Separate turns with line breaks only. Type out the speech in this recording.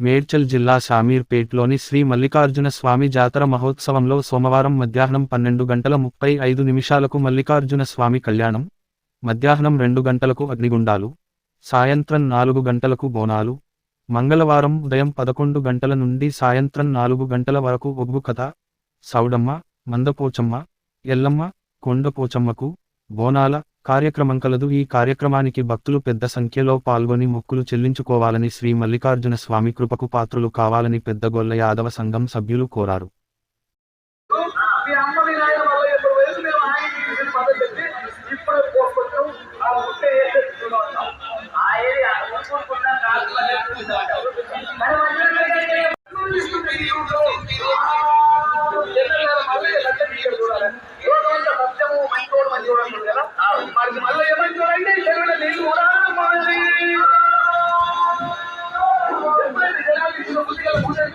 మేడ్చల్ జిల్లా షామీర్పేట్లోని శ్రీ మల్లికార్జున స్వామి జాతర మహోత్సవంలో సోమవారం మధ్యాహ్నం పన్నెండు గంటల ముప్పై ఐదు నిమిషాలకు మల్లికార్జున స్వామి కళ్యాణం మధ్యాహ్నం రెండు గంటలకు అగ్నిగుండాలు సాయంత్రం నాలుగు గంటలకు బోనాలు మంగళవారం ఉదయం పదకొండు గంటల నుండి సాయంత్రం నాలుగు గంటల వరకు ఒగ్గు కథ సౌడమ్మ మందపోచమ్మ ఎల్లమ్మ కొండపోచమ్మకు బోనాల కార్యక్రమం కలదు. ఈ కార్యక్రమానికి భక్తులు పెద్ద సంఖ్యలో పాల్గొని మొక్కులు చెల్లించుకోవాలని శ్రీ మల్లికార్జున స్వామి కృపకు పాత్రులు కావాలని పెద్దగొల్ల యాదవ సంఘం సభ్యులు కోరారు.
ఇప్పుడు మరి మళ్ళీ ఏమని చూడండి చెరువులో నీళ్ళు కూడా మాది. ఎప్పుడైతే జనాలు ఇచ్చిన బుద్ధిగా కూర్చొని